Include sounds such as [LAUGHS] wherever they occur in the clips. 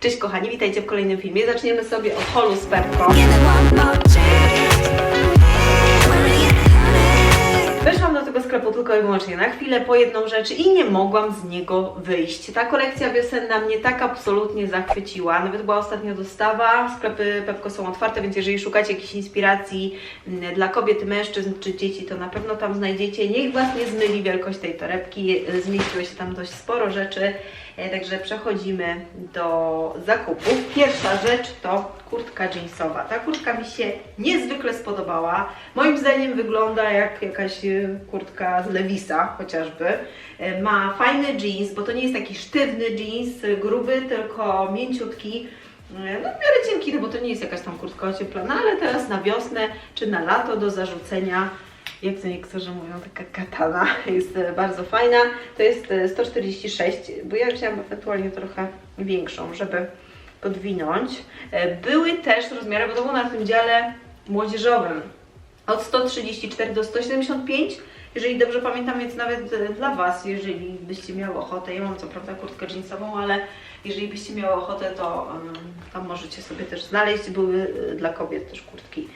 Cześć kochani, witajcie w kolejnym filmie. Zaczniemy sobie od holu z Pepko. Sklepu tylko i wyłącznie na chwilę po jedną rzecz i nie mogłam z niego wyjść. Ta kolekcja wiosenna mnie tak absolutnie zachwyciła. Nawet była ostatnio dostawa. Sklepy Pepko są otwarte, więc jeżeli szukacie jakiejś inspiracji mm, dla kobiet, mężczyzn czy dzieci, to na pewno tam znajdziecie. Niech Was nie zmyli wielkość tej torebki. Zmieściło się tam dość sporo rzeczy. E, Także przechodzimy do zakupów. Pierwsza rzecz to kurtka jeansowa. Ta kurtka mi się niezwykle spodobała. Moim zdaniem wygląda jak jakaś e, kurtka z Lewisa chociażby. E, Ma fajny jeans, bo to nie jest taki sztywny jeans, e, gruby, tylko mięciutki. No w miarę cienki, no bo to nie jest jakaś tam kurtka ocieplona, ale teraz na wiosnę czy na lato do zarzucenia jak to niektórzy mówią, taka katana [LAUGHS] jest bardzo fajna. To jest e, 146, bo ja wzięłam ewentualnie trochę większą, żeby podwinąć. E, Były też rozmiary, bo to było na tym dziale młodzieżowym, od 134 do 175. Jeżeli dobrze pamiętam, więc nawet e, dla Was, jeżeli byście miały ochotę, ja mam co prawda kurtkę jeansową, ale jeżeli byście miały ochotę, to tam możecie sobie też znaleźć. Były e, dla kobiet też kurtki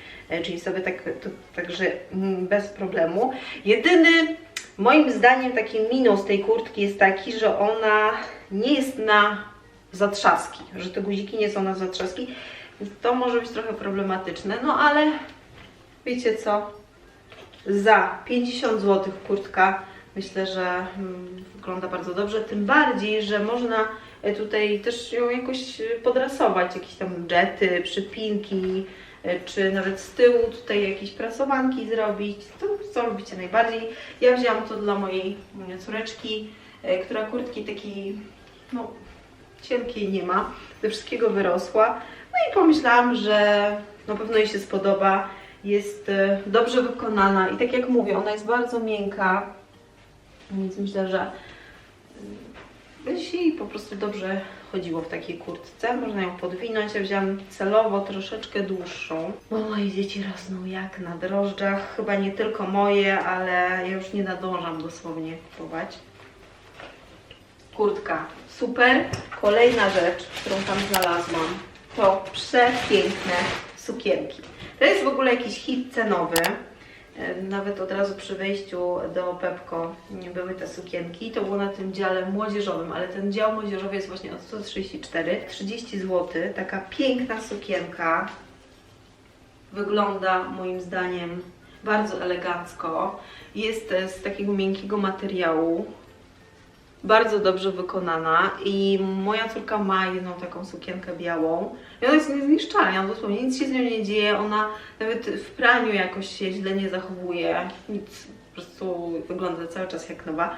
jeansowe, tak, to, także mm, bez problemu. Jedyny, moim zdaniem, taki minus tej kurtki jest taki, że ona nie jest na zatrzaski, że te guziki nie są na zatrzaski. Więc To może być trochę problematyczne, no ale wiecie co? Za 50 zł kurtka myślę, że mm, wygląda bardzo dobrze. Tym bardziej, że można e, tutaj też ją jakoś podrasować, jakieś tam jety, przypinki, e, czy nawet z tyłu tutaj jakieś prasowanki zrobić. To co lubicie najbardziej. Ja wzięłam to dla mojej córeczki, e, która kurtki takiej, no cienkiej nie ma, ze wszystkiego wyrosła. No i pomyślałam, że na pewno jej się spodoba. Jest e, dobrze wykonana i tak jak mówię, ona jest bardzo miękka, więc myślę, że mm, będzie jej po prostu dobrze chodziło w takiej kurtce. Można ją podwinąć. Ja wziąłam celowo troszeczkę dłuższą, bo moje dzieci rosną jak na drożdżach. Chyba nie tylko moje, ale ja już nie nadążam dosłownie kupować. Kurtka super. Kolejna rzecz, którą tam znalazłam, to przepiękne sukienki. To jest w ogóle jakiś hit cenowy. Nawet od razu przy wejściu do Pepko były te sukienki. To było na tym dziale młodzieżowym, ale ten dział młodzieżowy jest właśnie od 134, 30 zł. Taka piękna sukienka. Wygląda moim zdaniem bardzo elegancko. Jest e, z takiego miękkiego materiału bardzo dobrze wykonana i moja córka ma jedną taką sukienkę białą i ona jest niezniszczalna, dosłownie nic się z nią nie dzieje, ona nawet w praniu jakoś się źle nie zachowuje, nic, po prostu wygląda cały czas jak nowa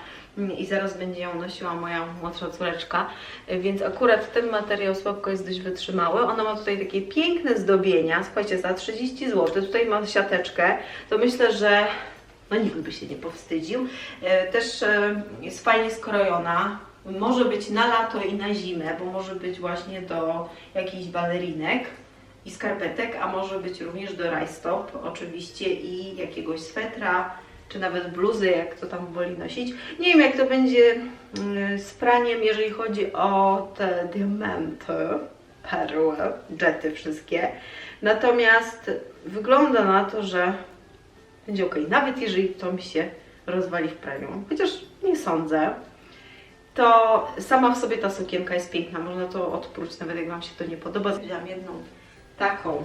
i zaraz będzie ją nosiła moja młodsza córeczka, więc akurat ten materiał słabko jest dość wytrzymały, ona ma tutaj takie piękne zdobienia, słuchajcie, za 30 zł, tutaj ma siateczkę, to myślę, że no nikt by się nie powstydził. E, Też e, jest fajnie skrojona. Może być na lato i na zimę, bo może być właśnie do jakichś balerinek i skarpetek, a może być również do rajstop oczywiście i jakiegoś swetra, czy nawet bluzy, jak to tam woli nosić. Nie wiem jak to będzie mm, z praniem, jeżeli chodzi o te diamenty, perły, jety wszystkie. Natomiast wygląda na to, że będzie ok. Nawet jeżeli to mi się rozwali w praniu, chociaż nie sądzę, to sama w sobie ta sukienka jest piękna. Można to odpróć, nawet jak Wam się to nie podoba. Wziąłam jedną taką,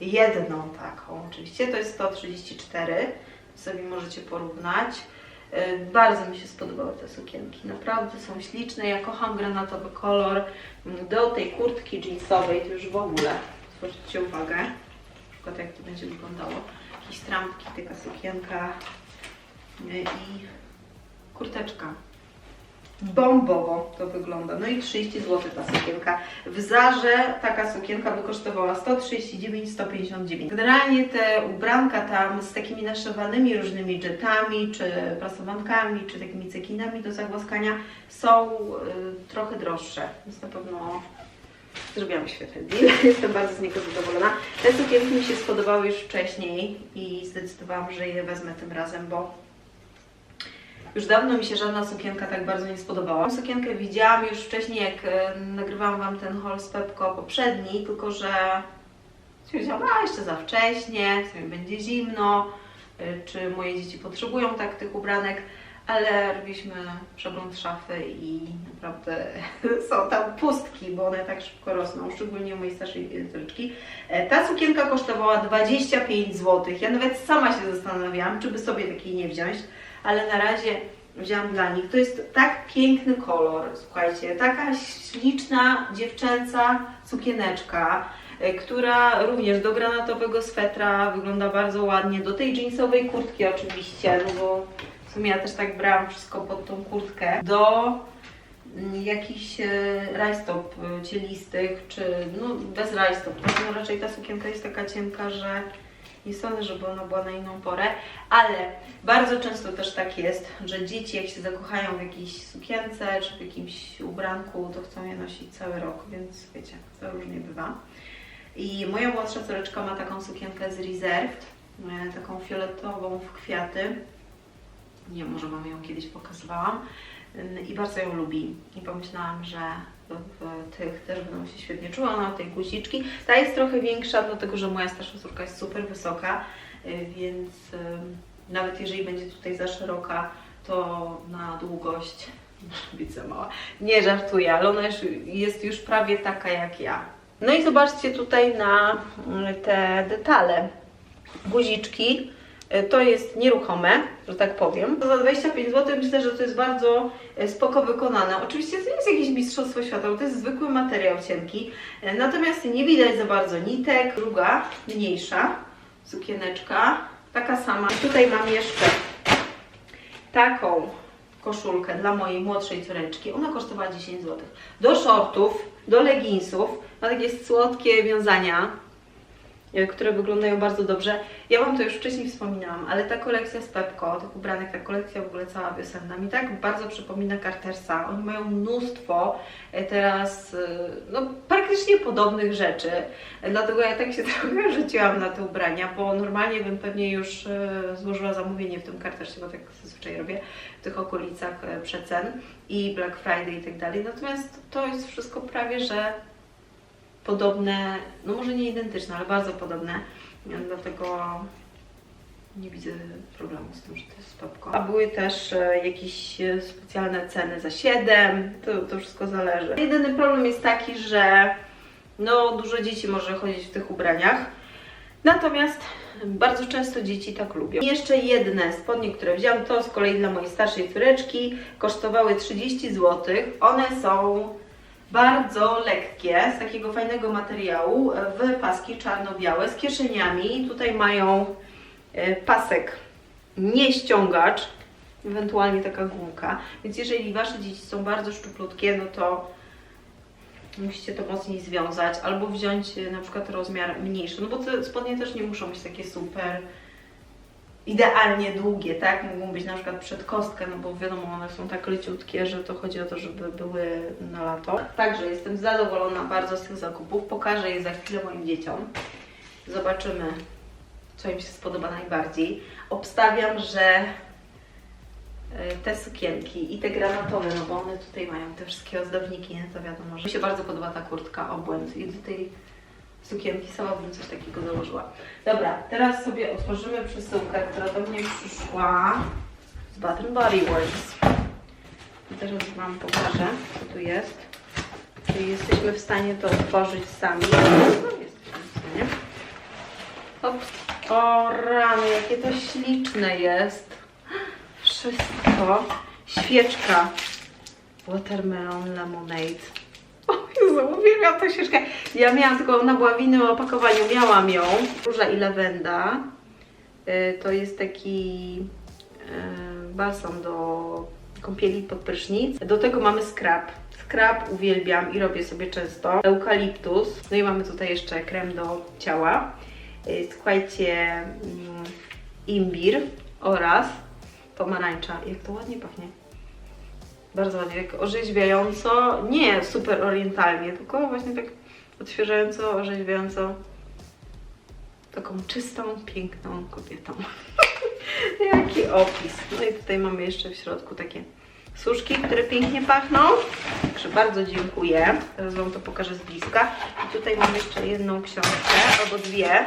jedną taką, oczywiście, to jest 134, sobie możecie porównać. Yy, Bardzo mi się spodobały te sukienki, naprawdę są śliczne. Ja kocham granatowy kolor. Mm, Do tej kurtki jeansowej to już w ogóle, zwróćcie uwagę, na przykład jak to będzie wyglądało jakieś trampki, taka sukienka y, i kurteczka. Bombowo to wygląda. No i 30 zł ta sukienka. W Zarze taka sukienka by kosztowała 139-159. Generalnie te ubranka tam z takimi naszywanymi różnymi jetami, czy prasowankami, czy takimi cekinami do zagłaskania są y, trochę droższe. Więc na pewno Zrobiłam świetny deal, [LAUGHS] jestem bardzo z niego zadowolona. Te sukienki mi się spodobały już wcześniej i zdecydowałam, że je wezmę tym razem, bo Już dawno mi się żadna sukienka tak bardzo nie spodobała. Sukienkę widziałam już wcześniej, jak e, nagrywałam Wam ten haul z Pepko poprzedni, tylko że stwierdziłam, a jeszcze za wcześnie, w sumie będzie zimno, y, czy moje dzieci potrzebują tak tych ubranek, ale robiliśmy przegląd szafy i naprawdę [LAUGHS] są tam pustki, bo one tak szybko rosną, szczególnie u mojej starszej córeczki. E, Ta sukienka kosztowała 25 zł. Ja nawet sama się zastanawiałam, czy by sobie takiej nie wziąć, ale na razie wzięłam dla nich. To jest tak piękny kolor, słuchajcie, taka śliczna dziewczęca sukieneczka, e, która również do granatowego swetra wygląda bardzo ładnie, do tej jeansowej kurtki oczywiście, no bo sumie ja też tak brałam wszystko pod tą kurtkę, do mm, jakichś e, rajstop e, cielistych, czy no bez rajstop, no raczej ta sukienka jest taka cienka, że nie sądzę, żeby ona była na inną porę, ale bardzo często też tak jest, że dzieci jak się zakochają w jakiejś sukience czy w jakimś ubranku, to chcą je nosić cały rok, więc wiecie, to różnie bywa. I moja młodsza córeczka ma taką sukienkę z Reserved, e, taką fioletową w kwiaty. Nie, może Wam ją kiedyś pokazywałam. Ym, I bardzo ją lubi. I pomyślałam, że w, tych też będą się świetnie czuła. Ona ma tej guziczki. Ta jest trochę większa, dlatego że moja starsza córka jest super wysoka, y, więc ym, nawet jeżeli będzie tutaj za szeroka, to na długość [LAUGHS] za mała. Nie żartuję, ale ona już, jest już prawie taka jak ja. No i zobaczcie tutaj na y, te detale. Guziczki to jest nieruchome, że tak powiem. Za 25 zł myślę, że to jest bardzo y, spoko wykonane. Oczywiście to nie jest jakieś mistrzostwo świata, bo to jest zwykły materiał cienki. Y, Natomiast nie widać za bardzo nitek. Druga, mniejsza sukieneczka, taka sama. Tutaj mam jeszcze taką koszulkę dla mojej młodszej córeczki. Ona kosztowała 10 zł. Do shortów, do leginsów, ma takie słodkie wiązania, e, które wyglądają bardzo dobrze. Ja Wam to już wcześniej wspominałam, ale ta kolekcja z Pepko, tych ubranek, ta kolekcja w ogóle cała wiosenna mi tak bardzo przypomina Cartersa. Oni mają mnóstwo e, teraz, e, no praktycznie podobnych rzeczy. E, Dlatego ja tak się [LAUGHS] trochę rzuciłam na te ubrania, bo normalnie bym pewnie już e, złożyła zamówienie w tym Cartersie, bo tak zazwyczaj robię w tych okolicach e, przecen i Black Friday i tak dalej. Natomiast to jest wszystko prawie, że podobne, no może nie identyczne, ale bardzo podobne. Dlatego nie widzę problemu z tym, że to jest Pepko. A były też e, jakieś e, specjalne ceny za 7, to, to wszystko zależy. Jedyny problem jest taki, że no dużo dzieci może chodzić w tych ubraniach. Natomiast bardzo często dzieci tak lubią. I jeszcze jedne spodnie, które wziąłam, to z kolei dla mojej starszej córeczki, kosztowały 30 zł. One są bardzo lekkie, z takiego fajnego materiału, w paski czarno-białe, z kieszeniami. Tutaj mają e, pasek nie ściągacz, ewentualnie taka gumka. Więc jeżeli Wasze dzieci są bardzo szczuplutkie, no to musicie to mocniej związać, albo wziąć e, na przykład rozmiar mniejszy, no bo te spodnie też nie muszą być takie super idealnie długie, tak? Mogą być na przykład przed kostkę, no bo wiadomo, one są tak leciutkie, że to chodzi o to, żeby były na lato. Także jestem zadowolona bardzo z tych zakupów. Pokażę je za chwilę moim dzieciom. Zobaczymy, co im się spodoba najbardziej. Obstawiam, że y, te sukienki i te granatowe, no bo one tutaj mają te wszystkie ozdowniki, nie? To wiadomo, że mi się bardzo podoba ta kurtka, obłęd i do tej sukienki sama bym coś takiego założyła. Dobra, teraz sobie otworzymy przesyłkę, która do mnie przyszła z Bath Body Works. I teraz Wam pokażę, co tu jest. Czy jesteśmy w stanie to otworzyć sami? No, jesteśmy w stanie. Hop. O rany, jakie to śliczne jest. Wszystko. Świeczka. Watermelon Lemonade. Uwielbiam tę świeczkę. Ja miałam tylko, ona była w innym opakowaniu, miałam ją. Róża i lawenda. Y, To jest taki y, balsam do kąpieli pod prysznic. Do tego mamy scrub. Scrub uwielbiam i robię sobie często. Eukaliptus. No i mamy tutaj jeszcze krem do ciała. Y, Słuchajcie, mm, imbir oraz pomarańcza. Jak to ładnie pachnie. Bardzo ładnie, tak orzeźwiająco, nie super orientalnie, tylko właśnie tak odświeżająco, orzeźwiająco taką czystą, piękną kobietą. [LAUGHS] Jaki opis. No i tutaj mamy jeszcze w środku takie suszki, które pięknie pachną. Także bardzo dziękuję. Teraz Wam to pokażę z bliska. I tutaj mam jeszcze jedną książkę, albo dwie.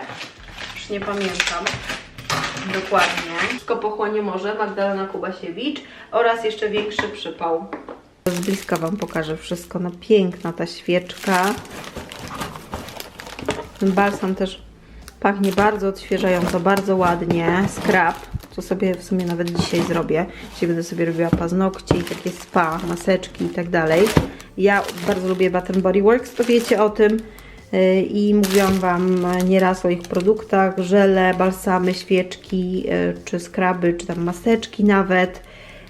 Już nie pamiętam dokładnie. Wszystko pochłonie może Magdalena Kubasiewicz oraz jeszcze większy przypał. Z bliska Wam pokażę wszystko. No piękna ta świeczka. Ten balsam też pachnie bardzo odświeżająco, bardzo ładnie. Skrab, co sobie w sumie nawet dzisiaj zrobię. Dzisiaj będę sobie robiła paznokcie i takie spa, maseczki i tak dalej. Ja bardzo lubię Bath Body Works, to wiecie o tym. I mówiłam Wam nieraz o ich produktach, żele, balsamy, świeczki, yy, czy skraby, czy tam maseczki nawet.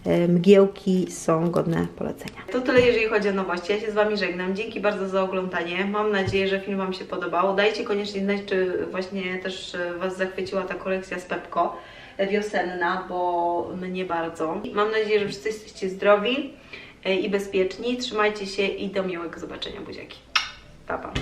Yy, Mgiełki są godne polecenia. To tyle, jeżeli chodzi o nowości. Ja się z Wami żegnam. Dzięki bardzo za oglądanie. Mam nadzieję, że film Wam się podobał. Dajcie koniecznie znać, czy właśnie też e, Was zachwyciła ta kolekcja z Pepko e, wiosenna, bo mnie bardzo. Mam nadzieję, że wszyscy jesteście zdrowi e, i bezpieczni. Trzymajcie się i do miłego zobaczenia, buziaki. Pa, pa.